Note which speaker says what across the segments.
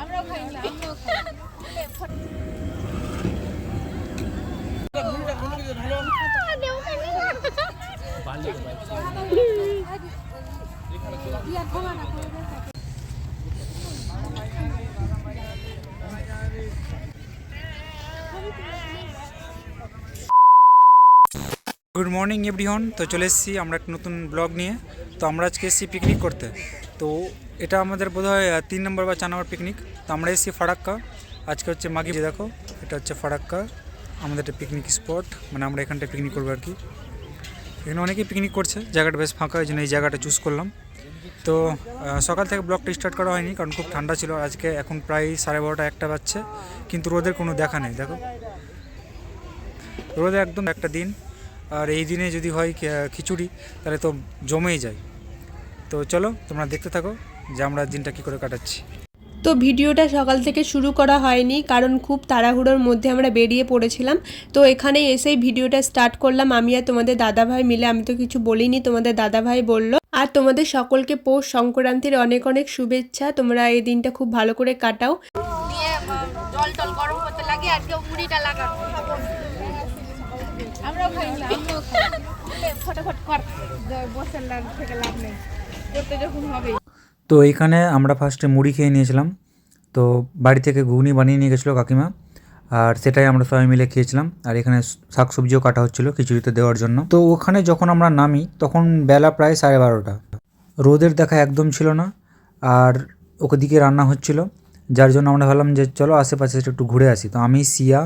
Speaker 1: আমরাও খাই না আমরাও খাই
Speaker 2: গুড মর্নিং এভরিওয়ান তো চলে এসেছি আমরা একটা নতুন ব্লগ নিয়ে তো আমরা আজকে এসেছি পিকনিক করতে তো এটা আমাদের বোধহয় আহ, তিন নম্বর বা চার নম্বর পিকনিক তো আমরা এসেছি ফারাক্কা। আজকে হচ্ছে মাগি দেখো এটা হচ্ছে ফারাক্কা। আমাদের একটা পিকনিক স্পট মানে আমরা এখানটায় পিকনিক করব আর কি। এখানে অনেকেই পিকনিক করছে। জায়গাটা বেশ ফাঁকা ওই জন্য এই জায়গাটা চুজ করলাম। তো সকাল থেকে ব্লগটা স্টার্ট করা হয়নি কারণ খুব ঠান্ডা ছিল। আজকে এখন প্রায় সাড়ে বারোটা একটা বাজছে। কিন্তু রোদের কোনো দেখা নেই দেখো। রোদে একদম একটা দিন। আর এই দিনে যদি হয় খিচুড়ি তাহলে তো জমেই যায়। তো চলো তোমরা দেখতে থাকো। যে আমরা দিনটা কী করে কাটাচ্ছি।
Speaker 3: তো ভিডিওটা সকাল থেকে শুরু করা হয়নি কারণ খুব তাড়াহুড়োর মধ্যে আমরা বেরিয়ে পড়েছিলাম। তো এখানে এসেই ভিডিওটা স্টার্ট করলাম। আমি আর তোমাদের দাদাভাই মিলে আমি তো কিছু বলিনি তোমাদের দাদাভাই বলল। আর তোমাদের সকলকে পৌষ সংক্রান্তির অনেক অনেক শুভেচ্ছা। তোমরা এই দিনটা খুব ভালো করে কাটাও।
Speaker 1: জল টল গরম করতে লাগে আর মুড়িটা লাগানো আমরাও খাই না। আমরাও খাই ফটাফট কর। বসে থেকে লাভ নেই। করতে যখন হবে।
Speaker 2: তো এইখানে আমরা ফার্স্টে মুড়ি খেয়ে নিয়েছিলাম। তো বাড়ি থেকে ঘুগনি বানিয়ে নিয়ে গেছিল কাকিমা। আর সেটাই আমরা সবাই মিলে খেয়েছিলাম। আর এখানে শাক সবজিও কাটা হচ্ছিল খিচুড়িতে দেওয়ার জন্য। তো ওখানে যখন আমরা নামি, তখন বেলা প্রায় সাড়ে বারোটা। রোদের দেখা একদম ছিল না। আর ওকে দিকে রান্না হচ্ছিল। যার জন্য আমরা ভাবলাম যে চলো আশেপাশে একটু ঘুরে আসি। তো আমি সিয়া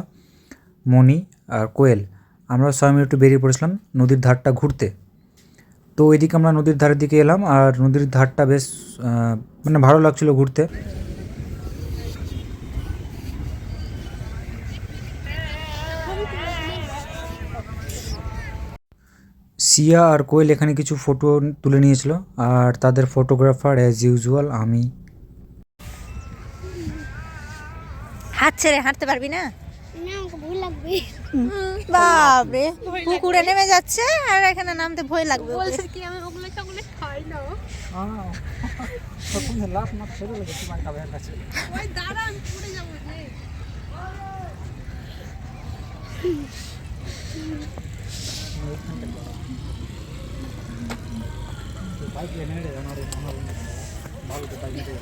Speaker 2: মণি আর কোয়েল, আমরা সবাই মিলে একটু বেরিয়ে পড়েছিলাম নদীর ধারটা ঘুরতে। তো ওইদিকে আমরা নদীর ধারের দিকে এলাম আর নদীর ধারটা বেশ মানে ভালো লাগছিল ঘুরতে। সিয়া আর কোয়েল এখানে কিছু ফটো তুলে নিয়েছিল আর তাদের ফটোগ্রাফার অ্যাজ ইউজুয়াল আমি।
Speaker 4: হাত ছেড়ে হাঁটতে পারবি না? বাপরে পুকুরে নেমে যাচ্ছে আর এখানে নামতে ভয় লাগবে ওকে।
Speaker 1: কি আমি ওগুলো সবগুলো খাই না। ওই দাঁড়া আমি পড়ে যাব যে। হচ্ছে কি দেখে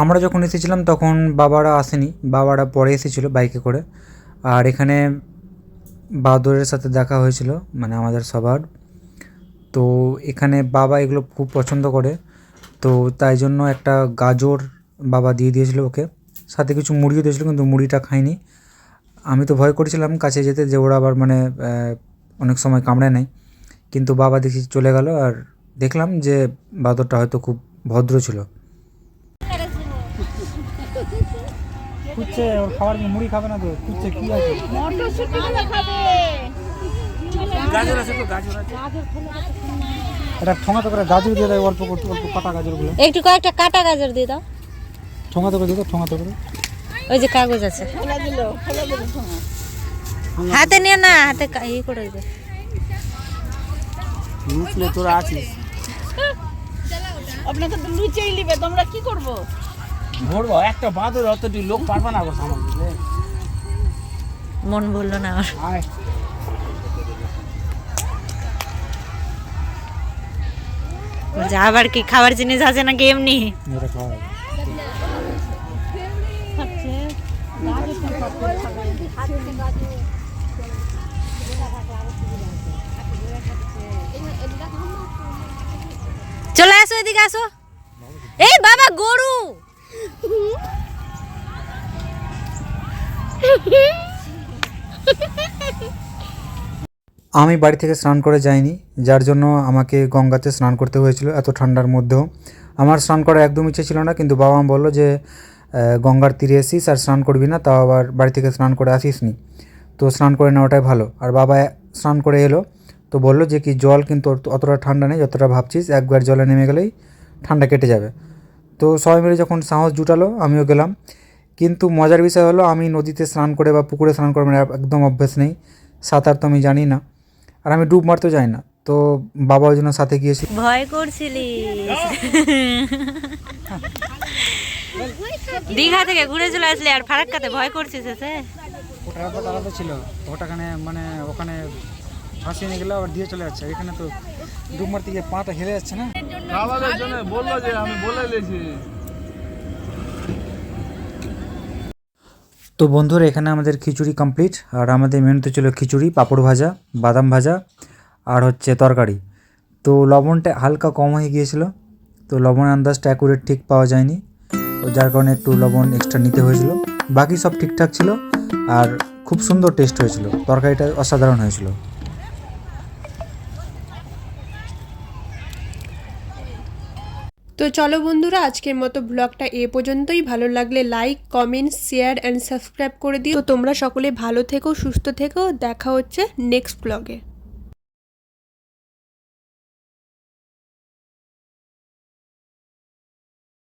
Speaker 2: আমরা যখন এসেছিলাম তখন বাবারা আসেনি, বাবারা পরে এসেছিল বাইকে করে। আর এখানে বাদরের সাথে দেখা হয়েছিল মানে আমাদের সবার। তো এখানে বাবা এগুলো খুব পছন্দ করে, তো তাই জন্য একটা গাজর বাবা দিয়ে দিয়েছিল ওকে। সাথে কিছু মুড়িও দিয়েছিল, কিন্তু মুড়িটা খাইনি আমি তো ভয় করেছিলাম কাছে যেতে যে ওরা আবার মানে অনেক সময় কামড়ে নেয় কিন্তু বাবা দেখি চলে গেল আর দেখলাম যে বাদরটা হয়তো খুব ভদ্র ছিল। খুঁজছে ওর খাবার মুড়ি খাবে না তো? কি আছে? গাজর আছে তো গাজর আছে। এটা ঠোঙাতে করে গাজর দিয়ে দেয় অল্প করে অল্প কাটা গাজরগুলো।
Speaker 4: একটু কয়েকটা কাটা গাজর দিয়ে দাও।
Speaker 2: ঠোঙাতে করে দিয়ে দাও ঠোঙাতে করে।
Speaker 4: ওই যে কাগজ আছে। হাতে নিয়ে না হাতে কা- ইয়ে করে দেবে
Speaker 5: মুখলে তোরা আছিস।
Speaker 1: আপনাকে তো লুচেই নিবে তোমরা কি করব?
Speaker 5: ভরবো একটা বাঁদর অতটি লোক পারবে না গো
Speaker 4: মন বলল না আমার। আবার কি খাবার জিনিস আছে নাকি এমনি? চলে আসো, এদিকে আসো। এই বাবা, গরু।
Speaker 2: আমি বাড়ি থেকে স্নান করে যাইনি, যার জন্য আমাকে গঙ্গাতে স্নান করতে হয়েছিল এত ঠান্ডার মধ্যেও। আমার স্নান করার একদম ইচ্ছে ছিল না, কিন্তু বাবা বলল যে গঙ্গার তীরে এসিস আর স্নান করবি না তাও আবার বাড়ি থেকে স্নান করে আসিস নি তো স্নান করে নেওয়াটাই ভালো। আর বাবা স্নান করে এলো তো বলল যে কি জল কিন্তু অত- অতটা ঠান্ডা নেই যতটা ভাবছিস একবার জলে নেমে গেলেই ঠান্ডা কেটে যাবে। তো সবাই মিলে যখন সাহস জুটালো আমিও গেলাম। কিন্তু মজার বিষয় হলো আমি নদীতে স্নান করে বা পুকুরে স্নান করে মানে একদম অভ্যেস নেই। সাঁতার তো আমি জানি না। আর আমি ডুব মারতেও যাই না। তো বাবা ওই জন্য সাথে গিয়েছিল।
Speaker 4: ভয় করছিলি দীঘা থেকে ঘুরে চলে আসলি আর ফারাক্কাতে ভয় করছিস এসে?
Speaker 2: ওটা ব্যাপার আলাদা ছিল। ওটাখানে মানে ওখানে ফাঁসিয়ে নিয়ে গেলে আবার দিয়ে চলে যাচ্ছে। এখানে তো ডুব মারতে গিয়ে পাটা হেলে যাচ্ছে না?
Speaker 5: খাবারের জন্য বলল যে আমি বলে দিয়েছি।
Speaker 2: তো বন্ধুরা এখানে আমাদের খিচুড়ি কমপ্লিট আর আমাদের মেনুতে ছিল খিচুড়ি পাঁপড় ভাজা বাদাম ভাজা আর হচ্ছে তরকারি। তো লবণটা হালকা কম হয়ে গিয়েছিল। তো লবণ আন্দাজটা অ্যাকুরেট ঠিক পাওয়া যায়নি। তো যার কারণে একটু লবণ এক্সট্রা নিতে হয়েছিল। বাকি সব ঠিকঠাক ছিল আর খুব সুন্দর টেস্ট হয়েছিল। তরকারিটা অসাধারণ হয়েছিল।
Speaker 3: তো চলো বন্ধুরা, আজকের মতো ব্লগটা এ পর্যন্তই। ভালো লাগলে like comment share and subscribe করে দিও। তোমরা সকলে ভালো থেকো, সুস্থ থেকো। দেখা হচ্ছে নেক্সট ব্লগে